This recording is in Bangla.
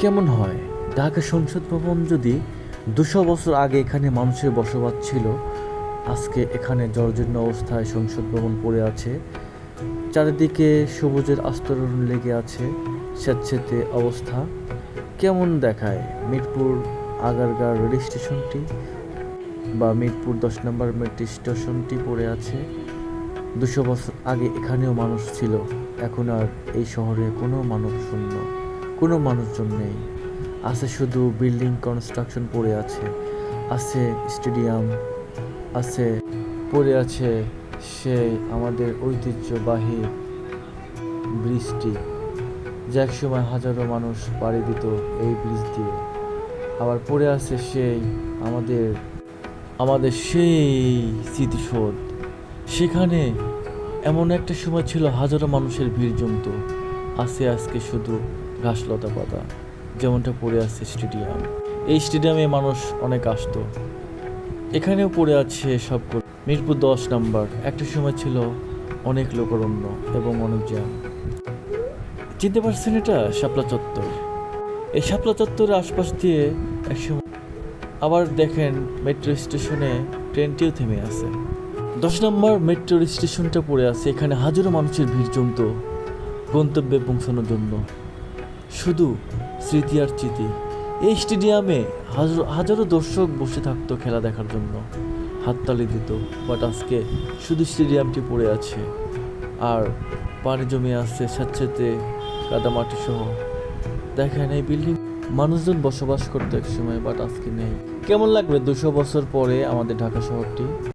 কেমন হয়? ঢাকা সংসদ ভবন যদি দুশো বছর আগে এখানে মানুষের বসবাস ছিল, আজকে এখানে জর্জীর্ণ অবস্থায় সংসদ ভবন পড়ে আছে, চারিদিকে সবুজের আস্তরণ লেগে আছে স্যাঁতস্যাঁতে অবস্থা কেমন দেখায়? মিরপুর আগারগাঁও রেল স্টেশনটি বা মিরপুর দশ নম্বর মেট্রো স্টেশনটি পড়ে আছে। দুশো বছর আগে এখানেও মানুষ ছিল, এখন আর এই শহরে কোনো মানব শূন্য। কোনো মানুষজন নেই। আছে শুধু বিল্ডিং কনস্ট্রাকশন পড়ে আছে আছে স্টেডিয়াম, আছে পড়ে আছে সেই আমাদের ঐতিহ্যবাহী ব্রিজটি, যা এক সময় হাজারো মানুষ পাড়ি দিত এই ব্রিজ দিয়ে। আবার পড়ে আছে সেই আমাদের আমাদের সেই স্মৃতিসৌধ। সেখানে এমন একটা সময় ছিল হাজারো মানুষের ভিড় জমত। আছে আজকে শুধু ঘাসলতা পাতা, যেমনটা পড়ে আছে স্টেডিয়াম। এই স্টেডিয়ামে মানুষ অনেক আসতো। এখানেও পড়ে আছে সব মিরপুর দশ নাম্বার। একটা সময় ছিল অনেক লোকরণ্য এবং অনেক জ্যাম। চিনতে পারছেন এটা? শাপলা চত্বর। এই শাপলা চত্বরের আশপাশ দিয়ে একসময় আবার দেখেন মেট্রো স্টেশনে ট্রেনটিও থেমে আছে। দশ নম্বর মেট্রো স্টেশনটা পড়ে আছে। এখানে হাজারো মানুষের ভিড় জমতো গন্তব্যে পৌঁছানোর জন্য। শুধু স্মৃতি আর স্মৃতি এই স্টেডিয়ামে হাজারো হাজারো দর্শক বসে থাকতো খেলা দেখার জন্য। হাততালি দিত বাট আজকে শুধু স্টেডিয়ামটি পড়ে আছে। আর পানি জমে আসছে স্যাঁতস্যাঁতে কাদামাটি সহ দেখেন এই বিল্ডিং মানুষজন বসবাস করতো এক সময় বাট আজকে নেই। কেমন লাগবে দুশো বছর পরে আমাদের ঢাকা শহরটি?